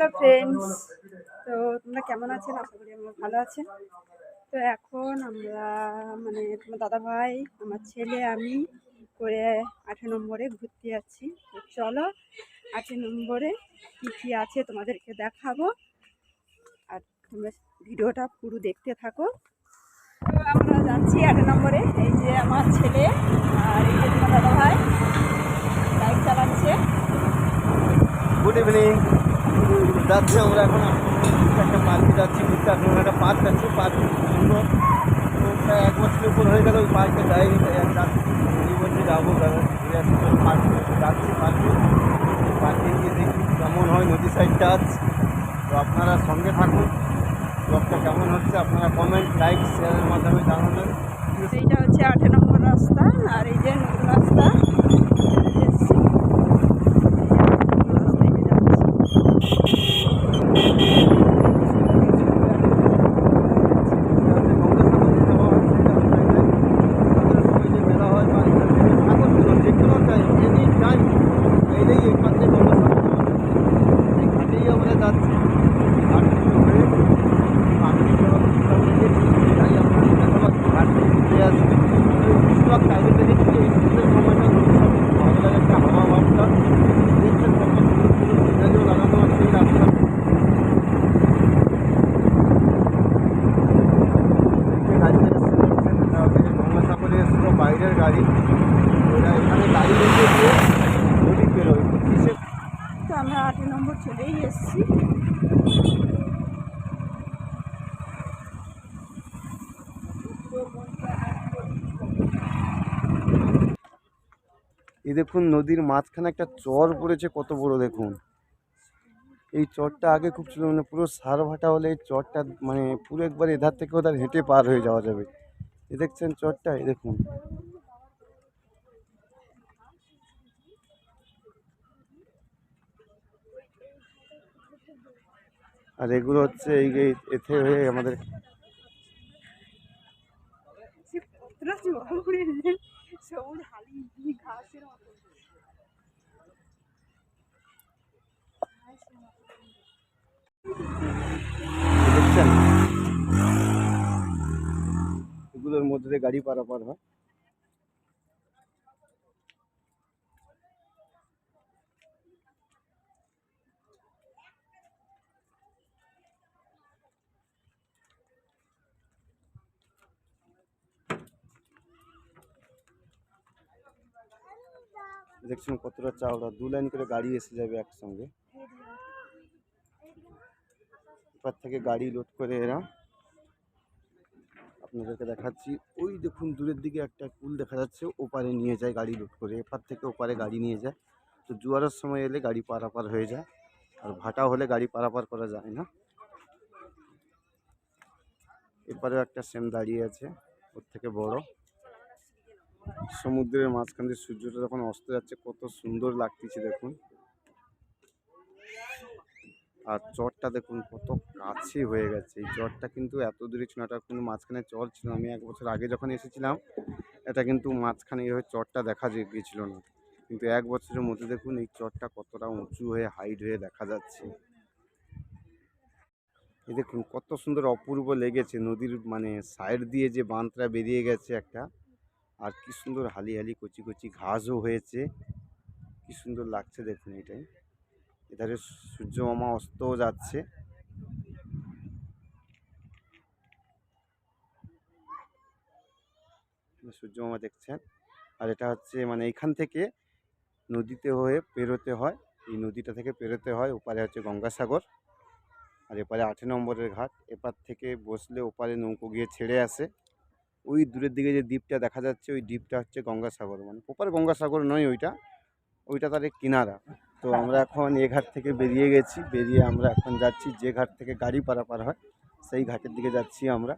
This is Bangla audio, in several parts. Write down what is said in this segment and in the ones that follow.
হ্যালো ফ্রেন্ডস তো তোমরা কেমন আছেন? আশা করি আমরা ভালো আছেন। তো এখন আমরা মানে তোমার দাদা ভাই আমার ছেলে, আমি করে আঠেরো নম্বরে ঘুরতে যাচ্ছি তো চলো আঠেরো নম্বরে কী কী আছে তোমাদেরকে দেখাবো। আর তোমরা ভিডিওটা পুরো দেখতে থাকো। তো আমরা যাচ্ছি আঠেরো নম্বরে। এই যে আমার ছেলে আর এই যে তোমার দাদা ভাই বাইক চালাচ্ছে। গুড ইভিনিং যাচ্ছি আমরা এখন। একটা পার্কে যাচ্ছি, ঘুরতে এখন একটা পার্ক আছে, পার্ক সুন্দর তো প্রায় এক বছরের উপর হয়ে গেল, ওই পার্কে যাইনি, তাই আর যাচ্ছি। এই বছর যাব ঘুরে আসছি পার্কে যাচ্ছি পার্কে। পার্কে গিয়ে দেখি কেমন হয় নদী সাইডটা আছে। তো আপনারা সঙ্গে থাকুন, ব্লগটা কেমন হচ্ছে, আপনারা কমেন্ট লাইক শেয়ারের মাধ্যমে জানাবেন। এইটা হচ্ছে আঠেরো নম্বর রাস্তা, আর এই যে নতুন রাস্তা এসছি। এই যে রাস্তায় যাচ্ছি। রাস্তা গঙ্গাসাগরে এসেছিল বাইরের গাড়ি ওরা এখানে গাড়ি রেখে দিয়ে নদী পেরোয় কিসে তো আমরা আঠেরো নম্বর চলেই এসেছি। এই দেখুন, নদীর মাঝখানে একটা চর পড়েছে, কত বড় দেখুন। এই চরটা আগে খুব ছিল মানে পুরো সার ভাটা হলে এই চরটা মানে পুরো একবার এধার থেকে ওধার হেঁটে পার হয়ে যাওয়া যাবে। এ দেখছেন চরটা, এই দেখুন। আর এগুলো হচ্ছে এই যে এতে হয়ে আমাদের এগুলোর মধ্যে গাড়ি পারাপার হয়। দেখছেন কতটা চাওড়া। দু লাইন করে গাড়ি এসে যাবে একসঙ্গে। এপার থেকে গাড়ি লোড করে এরা। আপনাদেরকে দেখাচ্ছি। ওই দেখুন, দূরের দিকে একটা পুল দেখা যাচ্ছে। ওপারে নিয়ে যায় গাড়ি লোড করে। এপার থেকে ওপারে গাড়ি নিয়ে যায়। তো জোয়ারের সময় এলে গাড়ি পারাপার হয়ে যায়। আর ভাটা হলে গাড়ি পারাপার করা যায় না। এপারেও একটা সেম দাঁড়িয়ে আছে। ওর থেকে বড়। সমুদ্রের মাঝখান দিয়ে সূর্যটা যখন অস্ত যাচ্ছে, কত সুন্দর লাগতেছে দেখুন। আর চরটা দেখুন, কত কাছে হয়ে গেছে। এই চরটা কিন্তু এত দূরে ছিল এটা কিন্তু মাঝখানে চর ছিল আমি এক বছর আগে যখন এসেছিলাম, এটা কিন্তু মাঝখানে এইভাবে চরটা দেখা গিয়েছিল না। কিন্তু এক বছরের মধ্যে দেখুন, এই চরটা কতটা উঁচু হয়ে, হাইট হয়ে দেখা যাচ্ছে। এই দেখুন, কত সুন্দর অপূর্ব লেগেছে। নদীর মানে সাইড দিয়ে যে বাঁধটা বেরিয়ে গেছে একটা আর কি সুন্দর হালি হালি কচি কচি ঘাসও হয়েছে। কি সুন্দর লাগছে দেখুন এটাই। এধারে সূর্য মামা অস্তও যাচ্ছে। সূর্য মামা দেখছেন। আর এটা হচ্ছে মানে এইখান থেকে নদীতে হয়ে পেরোতে হয়। এই নদীটা থেকে পেরোতে হয়, ওপারে হচ্ছে গঙ্গাসাগর। আর এপারে আঠে নম্বরের ঘাট। এপার থেকে বসলে ওপারে নৌকো গিয়ে ছেড়ে আসে। ওই দূরের দিকে যে দ্বীপটা দেখা যাচ্ছে ওই দ্বীপটা হচ্ছে গঙ্গাসাগর। মানে প্রপার গঙ্গাসাগর নয় ওইটা ওইটা তার এক কিনারা। তো আমরা এখন এ ঘাট থেকে বেরিয়ে গেছি বেরিয়ে আমরা এখন যাচ্ছি যে ঘাট থেকে গাড়ি পারাপার হয় সেই ঘাটের দিকে যাচ্ছি আমরা।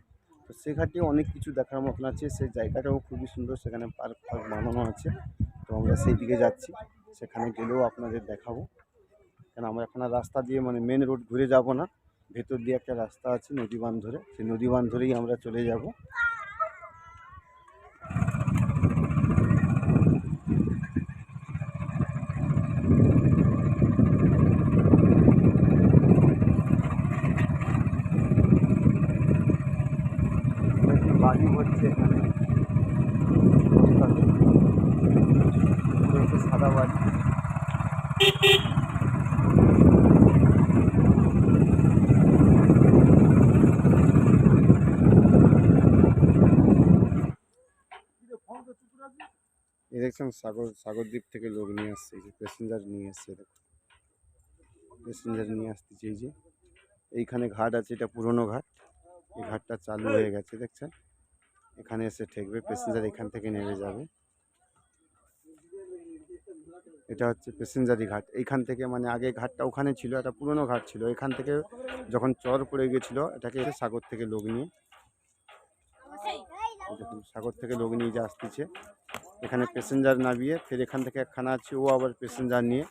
তো সেই ঘাটে অনেক কিছু দেখার মতন আছে সেই জায়গাটাও খুবই সুন্দর সেখানে পার্ক ফার্ক বানানো আছে। তো আমরা সেই দিকে যাচ্ছি সেখানে গেলেও আপনাদের দেখাবো। কেন আমরা এখন আর রাস্তা দিয়ে মানে মেন রোড ঘুরে যাব না। ভেতর দিয়ে একটা রাস্তা আছে নদী বাঁধ ধরে সেই নদী বাঁধ ধরেই আমরা চলে যাব। সাদাও এই দেখছেন সাগর সাগর দ্বীপ থেকে লোক নিয়ে আসছে, এই যে প্যাসেঞ্জার নিয়ে আসছে দেখুন। প্যাসেঞ্জার নিয়ে আসতে এই যে। এইখানে ঘাট আছে, এটা পুরনো ঘাট। এই ঘাটটা চালু হয়ে গেছে, দেখছেন? এখানে এসে ঠেকবে প্যাসেঞ্জার এখান থেকে নেমে যাবে। এটা হচ্ছে প্যাসেঞ্জারি ঘাট। এইখান থেকে মানে আগে ঘাটটা ওখানে ছিল, একটা পুরনো ঘাট ছিল। এখান থেকে যখন চর পড়ে গেছিল, এটাকে সাগর থেকে লোক নিয়ে সাগর থেকে লোক নিয়ে যে আসতেছে। এখানে প্যাসেঞ্জার নামিয়ে ফের এখান থেকে একখানা আছে, ও আবার প্যাসেঞ্জার নিয়ে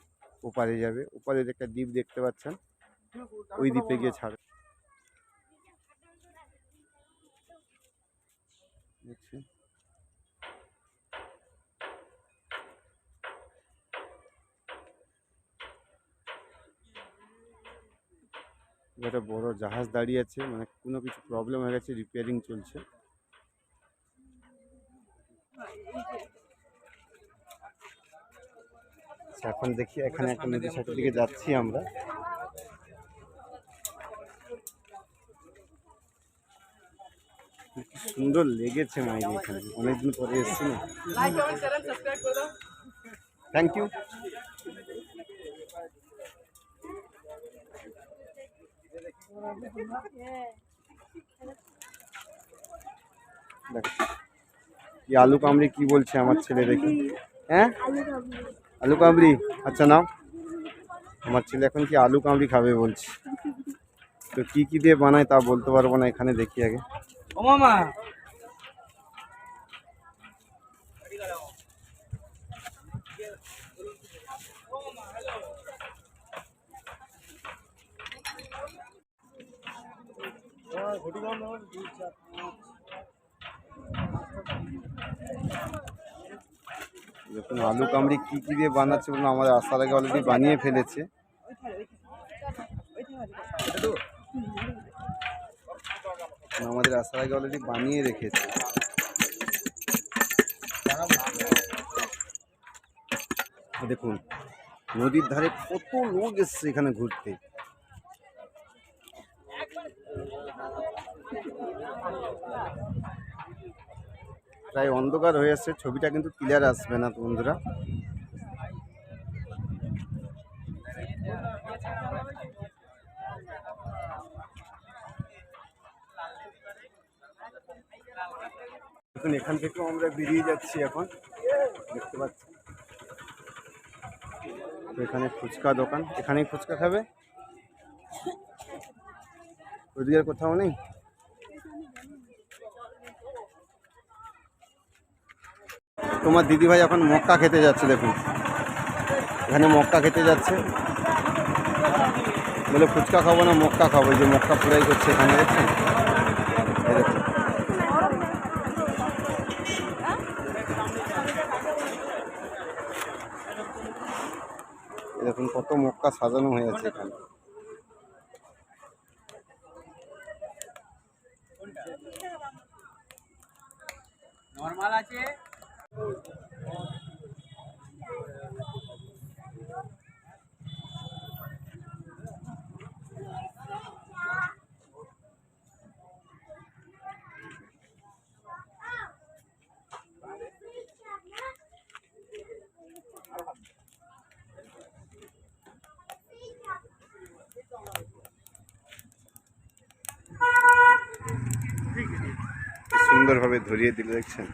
ওপারে যাবে। ওপারে একটা দ্বীপ দেখতে পাচ্ছেন। ওই দ্বীপে গিয়ে ছাড়বে দেখছেন? একটা বড় জাহাজ দাঁড়িয়ে আছে মানে কোনো কিছু প্রবলেম হয়ে গেছে রিপেয়ারিং চলছে। আচ্ছা, এখন দেখি এখানে একটা নদীর সাথে দিকে যাচ্ছি আমরা। সুন্দর লেগেছে মাইরি এখানে। অনেকদিন পরে এসেছি না। থ্যাংক ইউ আলু কামড়ি কি বলছে আমার ছেলে দেখি। হ্যাঁ? আলু কামড়ি? আচ্ছা নাও। আমার ছেলে এখন কি আলু কামড়ি খাবে বলছে। তো কি কি দিয়ে বানায় তা বলতে পারব না, এখানে দেখি আগে। ও মামা দেখুন, আলু কামড়ি কি কি দিয়ে বানাচ্ছে বলুন, আমাদের আসার আগে অলরেডি বানিয়ে ফেলেছে। আমাদের আসার আগে অলরেডি বানিয়ে রেখেছে। দেখুন, নদীর ধারে কত লোক এসছে এখানে ঘুরতে। প্রায় অন্ধকার হয়ে আসছে ছবিটা কিন্তু ক্লিয়ার আসবে না বন্ধুরা। দেখুন, এখান থেকেও আমরা বেরিয়ে যাচ্ছি এখন, দেখতে পাচ্ছি এখানে ফুচকা দোকান, এখানেই ফুচকা খাবে? ওইদিকে কোথাও নেই? তোমার দিদিভাই এখন মক্কা খেতে যাচ্ছে, দেখুন। এখানে মক্কা খেতে যাচ্ছে। বলে, ফুচকা খাব না, মক্কা খাব। যে মক্কা ফ্রাই করছে এখানে, দেখছেন? দেখুন, কত মক্কা সাজানো হয়ে আছে এখানে। নর্মাল আছে? সুন্দরভাবে ধরিয়ে দিল, দেখছেন?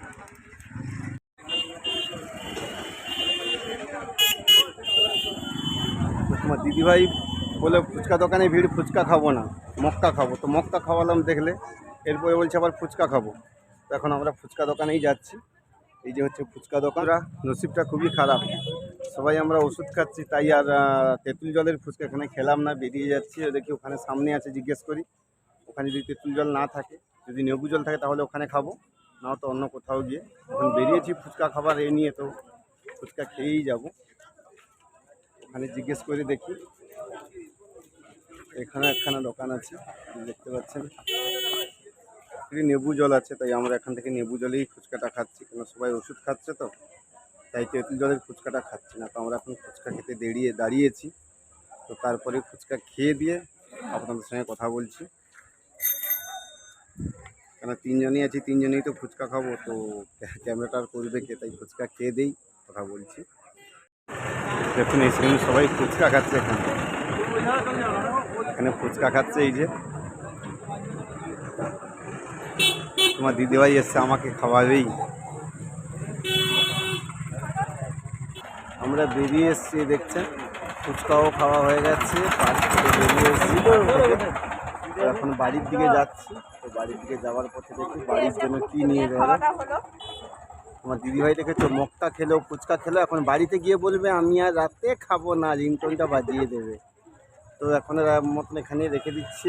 তোমার দিদিভাই বলে, ফুচকা দোকানে ভিড়, ফুচকা খাব না, মক্কা খাব। তো মক্কা খাওয়ালাম দেখলে, এরপরে বলছে আবার ফুচকা খাব। তো এখন আমরা ফুচকা দোকানেই যাচ্ছি। এই যে হচ্ছে ফুচকা দোকানরা নসিবটা খুবই খারাপ। সবাই আমরা ওষুধ খাচ্ছি, তাই আর তেঁতুল জলের ফুচকা এখানে খেলাম না, বেরিয়ে যাচ্ছি। দেখি ওখানে সামনে আছে, জিজ্ঞেস করি। ওখানে যদি তেঁতুল জল না থাকে যদি নেবু জল থাকে তাহলে ওখানে খাব না তো অন্য কোথাও গিয়ে। এখন বেরিয়েছি ফুচকা খাবার এ নিয়ে, তো ফুচকা খেয়েই যাব। ওখানে জিজ্ঞেস করে দেখি। এখানে একখানা দোকান আছে দেখতে পাচ্ছেন। এখানে নেবু জল আছে, তাই আমরা এখান থেকে নেবু জলেই ফুচকাটা খাচ্ছি। কেন সবাই ওষুধ খাচ্ছে তো, তাই তেঁতুল জলের ফুচকাটা খাচ্ছি না। তো আমরা এখন ফুচকা খেতে দাঁড়িয়ে দাঁড়িয়েছি। তো তারপরে ফুচকা খেয়ে দিয়ে আপনাদের সঙ্গে কথা বলছি। কেন তিনজনই আছি, তিনজনেই তো ফুচকা খাব, তো ক্যামেরাটা করবে কে? তাই ফুচকা খেয়ে দেই, কথা বলছি। দেখুন, এই সেখানে সবাই ফুচকা খাচ্ছে এখানে। এখানে ফুচকা খাচ্ছে এই যে। তোমার দিদিভাই এসছে, আমাকে খাওয়াবেই। আমরা বেরিয়ে এসছি, দেখছেন? ফুচকাও খাওয়া হয়ে গেছে বেরিয়ে এসছি। এখন বাড়ির দিকে যাচ্ছি। তো বাড়ির দিকে যাওয়ার পথে দেখি বাড়ির জন্য কি নিয়ে যাবে আমার দিদিভাই দেখেছ, মক্কা খেলো, ফুচকা খেলো, এখন বাড়িতে গিয়ে বলবে, আমি আর রাতে খাব না, রিংটোনটা বাজিয়ে দেবে। তো এখন মতন এখানে রেখে দিচ্ছি।